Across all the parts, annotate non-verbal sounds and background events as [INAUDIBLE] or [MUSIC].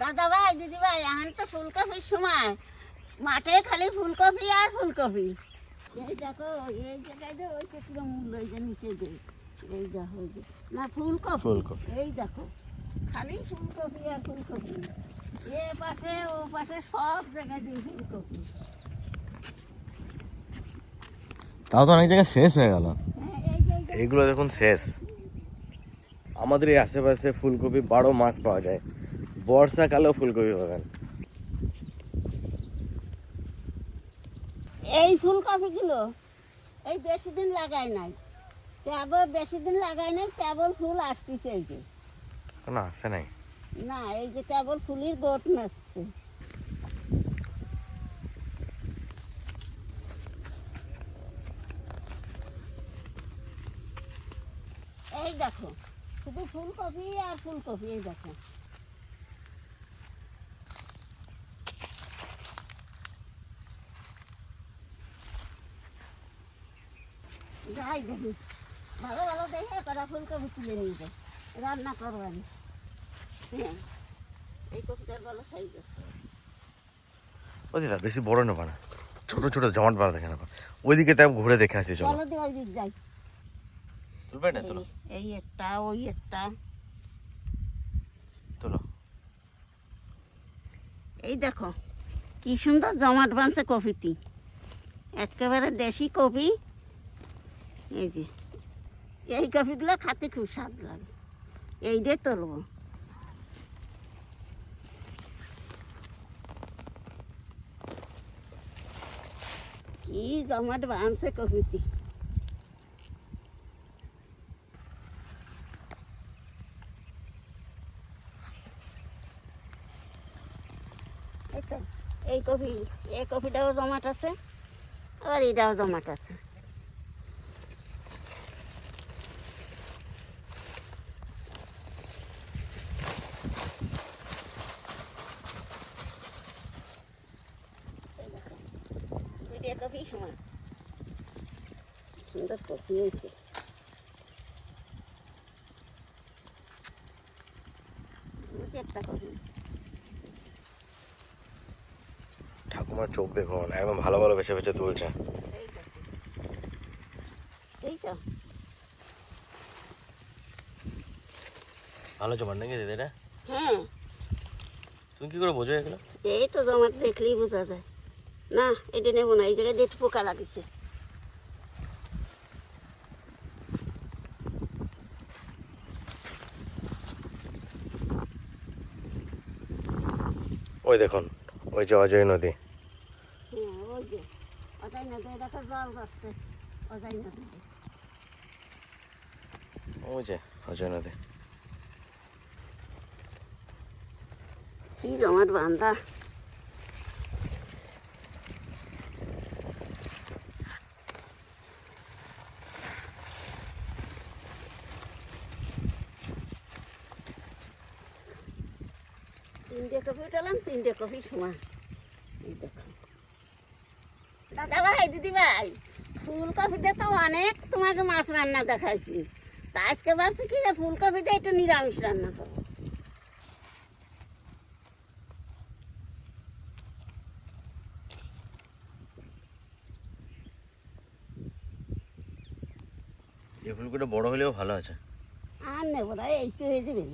দাদা ভাই দিদি ভাই এখন তো ফুলকপির সময়। মাঠে খালি ফুলকপি আর ফুলকপি। এই দেখো এই জায়গায় যে ওই মূল্য এই যে নিচে যে এই দেখো না ফুলকপি। ফুলকপি। এই দেখো খালি ফুলকপি আর ফুলকপি। এ পাশে ও পাশে সব জায়গায় দিয়ে ফুলকপি। তাও তো অনেক জায়গায় শেষ হয়ে গেল। হ্যাঁ এই যে এই যে। এগুলো দেখুন শেষ। আমাদের এই আশেপাশে ফুলকপি বারো মাস পাওয়া যায়। বর্ষাকালেও ফুলকপি পাবেন এই ফুলকপিগুলো এই বেশি দিন লাগাই নাই। কেবল বেশি দিন লাগাই নাই কেবল ফুল আসতেছে এই যে। না আসে নাই? না এই যে কেবল ফুলের গোট নাচছে। এই দেখো শুধু ফুলকপি আর ফুলকপি এই দেখো। যাই দেখি। ভালো ভালো দেখে কটা ফুলকপি তুলে নিয়ে যাই। রান্না করব আমি। হ্যাঁ এই কপিটার ভালো সাইজ আছে। ও দিদা বেশি বড় নেবা না। ছোট ছোট জমাট বাড়া দেখে নেবা। ওইদিকে তাই ঘুরে দেখে আসি চলো। চলো দিয়ে ওই দিক যাই। তুলবে না তোলো। এই- এই একটা ওই একটা। তোলো। এই দেখো কি সুন্দর জমাট বাঁধছে কপিটি। একেবারে দেশি কপি। এই যে, এই কপিগুলো খাতে খুব স্বাদ লাগে। এইটাই তুলবো কি জমাট বানছে তো, এই কফি, এই কফিটাও জমাট আছে আর এটাও জমাট আছে এই দেখো, দুইটা কফি সমান সুন্দর কফি হয়েছে। একটা কফি। ঠাকুমার চোখ দেখুন একদম ভালো ভালো বেছে বেছে তুলছে। ভালো জমাট নাকি দিদি হ্যাঁ। তুমি কি করে বোঝো এগুলো? এই তো জমাট দেখলেই বোঝা যায়। না এটা নেব না এই জায়গায় ডেট পোকা লাগিছে। ওই দেখুন ওই যে অজয় নদী। হ্যাঁ যে অজাই নদী দেখো জল যাচ্ছে অজাই নদী। ওই যে অজয় নদী। কি জমাট বান্ধা তিনটে কপি উঠালাম তিনটে কপি সমান এই দেখো। দাদা ভাই দিদি ভাই ফুলকপিতে তো অনেক তোমাকে মাছ রান্না দেখাইছি। তা আজকে ভাবছি কি যে ফুলকপিতে একটু নিরামিষ রান্না করব। এই ফুলগুলো বড় হলেও ভালো আছে। আর নেব না এই তো হয়ে যাবে।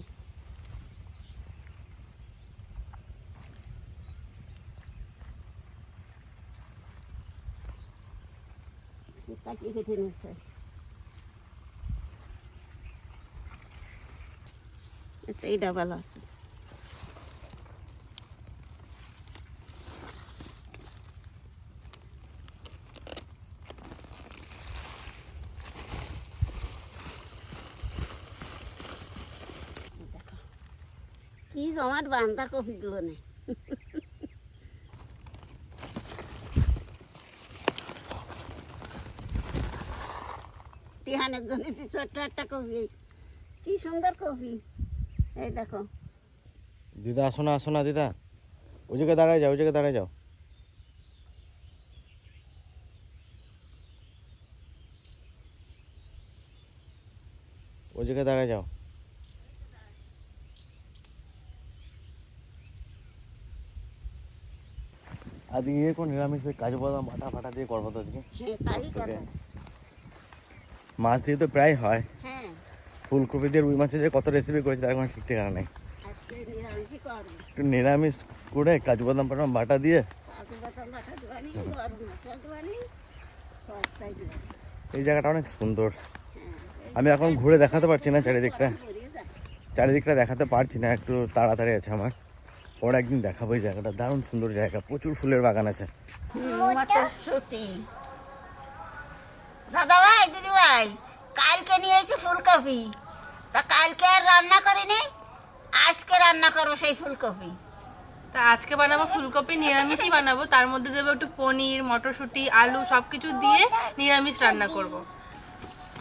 কাটিয়ে কেটে নিচ্ছে এই ডাবাল আছে। কি জমাট বান্ধা কপিগুলো নেই তিহানের জন্য ছোট্ট একটা কপি কি সুন্দর কপি এই দেখো। দিদা আসো না আসো না দিদা। ওই জায়গায় দাঁড়ায় যাও ওই জায়গায় দাঁড়ায় যাও। ওই জায়গায় দাঁড়ায় যাও। আজকে কোন নিরামিষ কাজু বাদাম বাটা ফাটা দিয়ে করব তো আজকে? হ্যাঁ মাছ দিয়ে তো প্রায় হয়। হ্যাঁ। ফুলকপি দিয়ে রুই মাছের যে কত রেসিপি করেছি তার কোনো ঠিক ঠিকানা নেই। একটু নিরামিষ করে কাজু বাদাম ফাটাম বাটা দিয়ে এই জায়গাটা অনেক সুন্দর। হ্যাঁ আমি এখন ঘুরে দেখাতে পারছি না চারিদিকটা। চারিদিকটা দেখাতে পারছি না একটু তাড়াতাড়ি আছে আমার। পরে একদিন দেখাবো এই জায়গাটা দারুণ সুন্দর জায়গা প্রচুর ফুলের বাগান আছে। দাদা ভাই দিদি ভাই কালকে নিয়ে এসে ফুলকপি। তা কালকে আর রান্না করিনি আজকে রান্না করব সেই ফুলকপি। তা আজকে বানাবো ফুলকপি নিরামিষই বানাবো। তার মধ্যে দেবো একটু পনির মটরশুঁটি আলু সবকিছু দিয়ে নিরামিষ রান্না করব।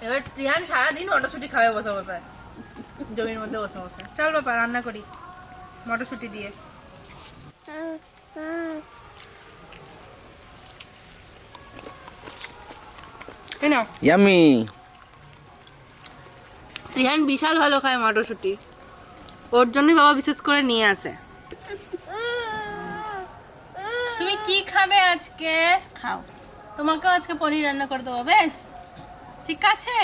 এবার ত্রিহান সারাদিন মটরশুঁটি খাবে বসে বসে। জমির মধ্যে বসে বসে। চল বাবা রান্না করি। মটরশুঁটি দিয়ে। ইয়ামি ত্রিহান বিশাল ভালো খায় মটরশুঁটি। ওর জন্যই বাবা বিশেষ করে নিয়ে আসে। তুমি কি খাবে আজকে? খাও। তোমাকেও আজকে পনির রান্না করে দেবো বেশ? ঠিক আছে?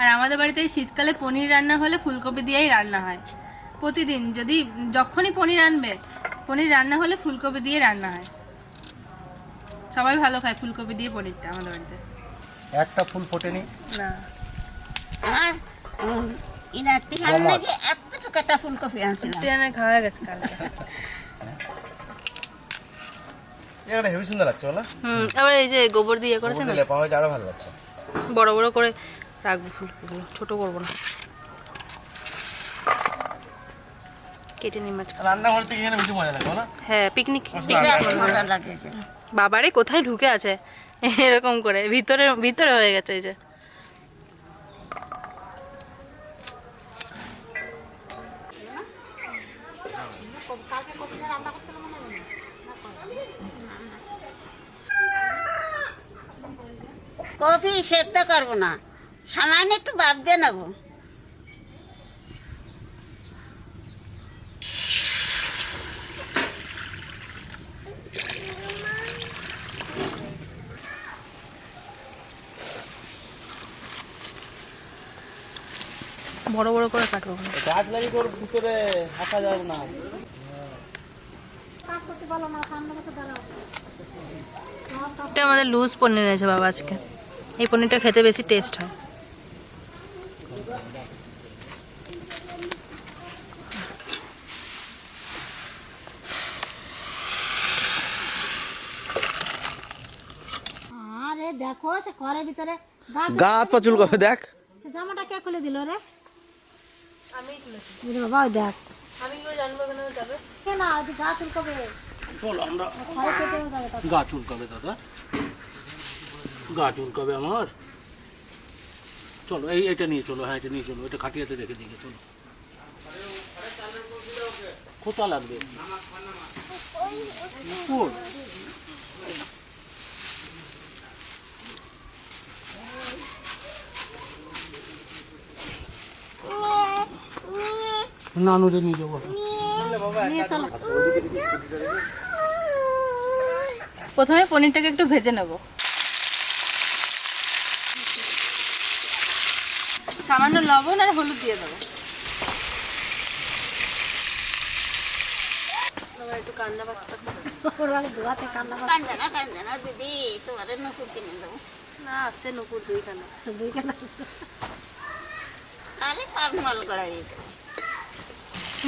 আর আমাদের বাড়িতে শীতকালে পনির রান্না হলে ফুলকপি দিয়েই রান্না হয়। প্রতিদিন যদি যখনই পনির আনবে পনির রান্না হলে ফুলকপি দিয়ে রান্না হয়। সবাই ভালো খায় ফুলকপি দিয়ে পনিরটা আমাদের বাড়িতে। একটা ফুল ফোটেনি। না। নাকি এতটুকু একটা ফুলকপি খাওয়া গেছে কালকে। জায়গাটা হেভি সুন্দর লাগছে বলো। হুম আবার এই যে গোবর দিয়ে করেছে না লেপা হয়েছে আরও ভালো লাগছে। বড় বড় করে রাখব ফুলকপিগুলো ছোট করব না। কেটে নিই মাছ বেশি মজা লাগে হ্যাঁ পিকনিক মজা লাগেছে বাবারে কোথায় ঢুকে আছে? এরকম করে, ভিতরে ভিতরে হয়ে গেছে এই যে। কপি সেদ্ধ করব না। সামান্য একটু বাদ দিয়ে নেব বড় বড় করে কাটবো গাছ ভিতরে আসা যাবে না। এটা আমাদের লুজ পনির এনেছে বাবা আজকে। এই পনিরটা খেতে বেশি টেস্ট হয়। আরে দেখো সে ঘরের ভিতরে গাছ পা চুল কবে দেখ জামাটা কে খুলে দিল রে? বাবা দেখ। আমি কি জানব এখানে যাবে না যে গাছ উল্কবে চলো আমরা। গা চুলকাবে দাদা। গা চুলকাবে আমার। চলো এই এটা নিয়ে চলো হ্যাঁ এটা নিয়ে চলো এটা খাটিয়াতে রেখে দিকে চলো। কোথা লাগবে? নানুরে নিয়ে যাব। প্রথমে পনিরটাকে একটু ভেজে নেব। সামান্য লবণ আর হলুদ দিয়ে দেবো। একটু কান্না পাচ্ছে কান্না না কান্দে না দিদি তোমার নকুর কিনে দেবো। না আছে নুপুর দুই কান্না দুই কান্না। তাহলে পারমাল করা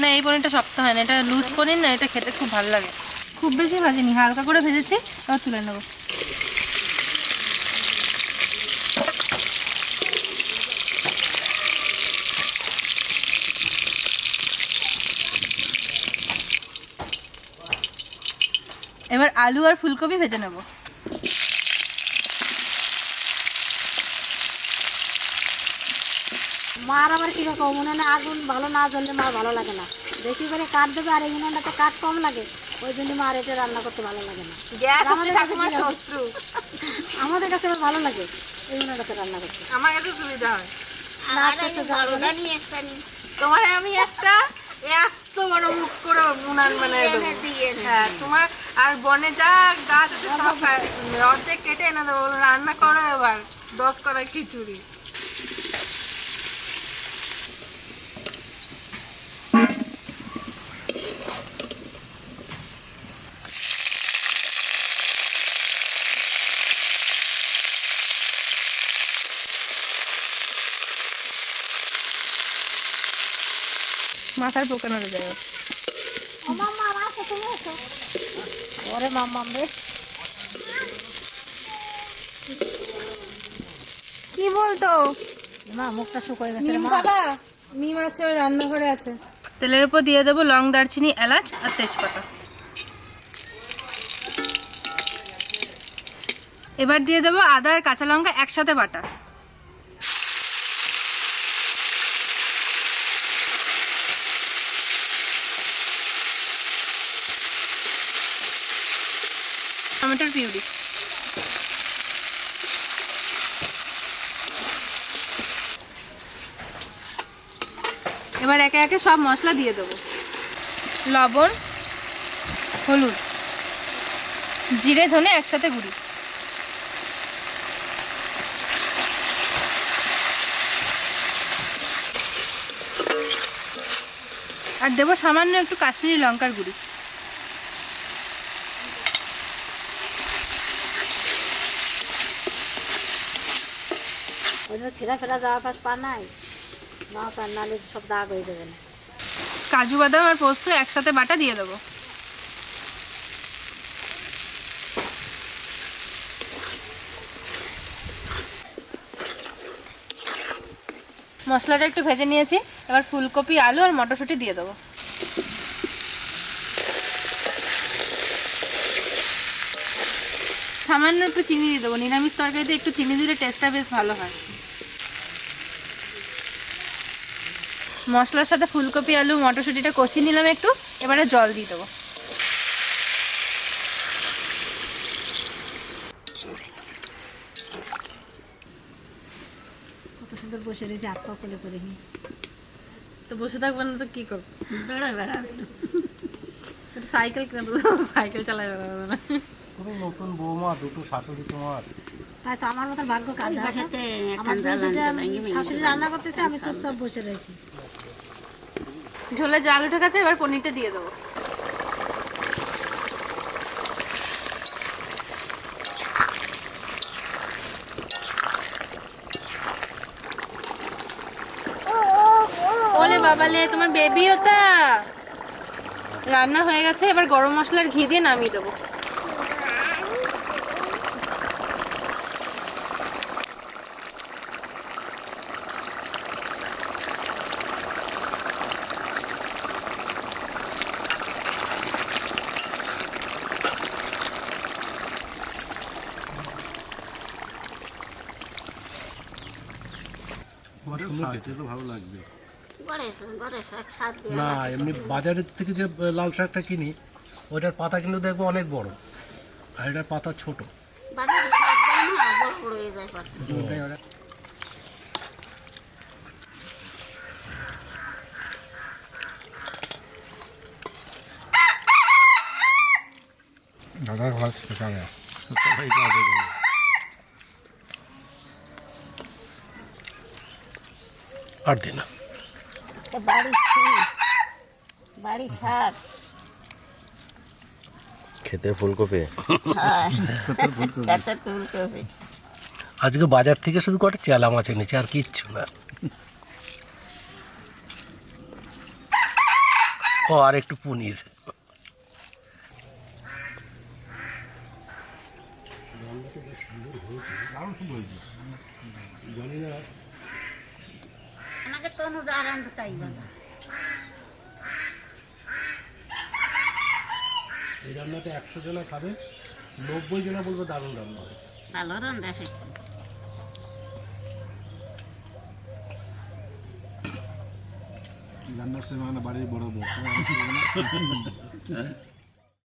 না, এই পনিরটা শক্ত হয় না, এটা লুজ পনির না, এটা খেতে খুব ভালো লাগে। খুব বেশি ভাজিনি, হালকা করে ভেজেছি, এবার তুলে নেব। এবার আলু আর ফুলকপি ভেজে নেব। মার আবার কীরকম উনুনে আগুন ভালো না জ্বললে মার ভালো লাগে না। বেশি করে কাঠ দেবে আর এই উনুনটাতে কাঠ কম লাগে ওই জন্য মার এটা রান্না করতে ভালো লাগে না। [LAUGHS] আমাদের কাছে আবার ভালো লাগে এই উনুনটাতে রান্না করতে। আমার কাছে সুবিধা হয়। তোমার আমি একটা এত বড় মুখ করে উনান এনে হ্যাঁ তোমার আর বনে যা গাছ আছে সব অর্ধেক কেটে এনে দেবো। রান্না করো এবার দশ করা খিচুড়ি। মাথার পোকা নড়ে যায় ওর। রে। কি বলতো? মা মুখটা শুকোয় গেছে মা। নিম আছে ওই রান্নাঘরে আছে। তেলের উপর দিয়ে দেবো লং দারচিনি এলাচ আর তেজপাতা। এবার দিয়ে দেবো আদা আর কাঁচা লঙ্কা একসাথে বাটা। টমেটোর পিউরি। এবার একে একে সব মশলা দিয়ে দেবো। লবণ, হলুদ, জিরে, ধনে একসাথে গুঁড়ি। আর দেবো সামান্য একটু কাশ্মীরি লঙ্কার গুঁড়ি। ওই জন্য ছেঁড়া ফেরা যাওয়া পাশ পা নাই। না তার নালে সব দাগ হয়ে যাবে না। কাজু বাদাম আর পোস্ত একসাথে বাটা দিয়ে দেবো। মশলাটা একটু ভেজে নিয়েছি। এবার ফুলকপি, আলু আর মটরশুঁটি দিয়ে দেবো। সামান্য একটু চিনি দিয়ে দেবো। নিরামিষ তরকারিতে একটু চিনি দিলে টেস্টটা বেশ ভালো হয়। মশলার সাথে ফুলকপি আলু মটরশুঁটিটা কষিয়ে নিলাম একটু। এবারে জল দিয়ে দেবো। কত সুন্দর বসে রয়েছে হাত পা কোলে করে নিয়ে। তো বসে থাকবেন না তো কি করব? সাইকেল কিনে সাইকেল চালাই বেড়াবে না তুমি নতুন বৌমা দুটো শাশুড়ি তোমার? তাই তো আমার মতন ভাগ্য কাজ আমার শাশুড়ি রান্না করতেছে আমি চুপচাপ বসে রয়েছি। ঝোলে জাল উঠে গেছে এবার পনিরটা দিয়ে দেবো। তোমার বেবি ওটা। রান্না হয়ে গেছে, এবার গরম মশলার ঘি দিয়ে নামিয়ে দেবো। ভালো লাগবে। না এমনি বাজারের থেকে যে লাল শাকটা কিনি ওইটার পাতা কিন্তু দেখব অনেক বড় আর এটার পাতা ছোট। ওটাই ওরা সবাই কাজে দিন না। শাক ক্ষেতের ফুলকপি? হ্যাঁ [LAUGHS] আজকে বাজার থেকে শুধু কটা চেলা মাছ এনেছে আর কিচ্ছু না। ও আর একটু পনির। আমাকে তনু যা রান্ধ তাই বলো। এই রান্নাটা একশো জনা খাবে নব্বই জনা বলব দারুণ রান্না হয় ভালো রান্ধা শিখছি রান্নার সময় বাড়ির বড় বউ। [LAUGHS] [LAUGHS]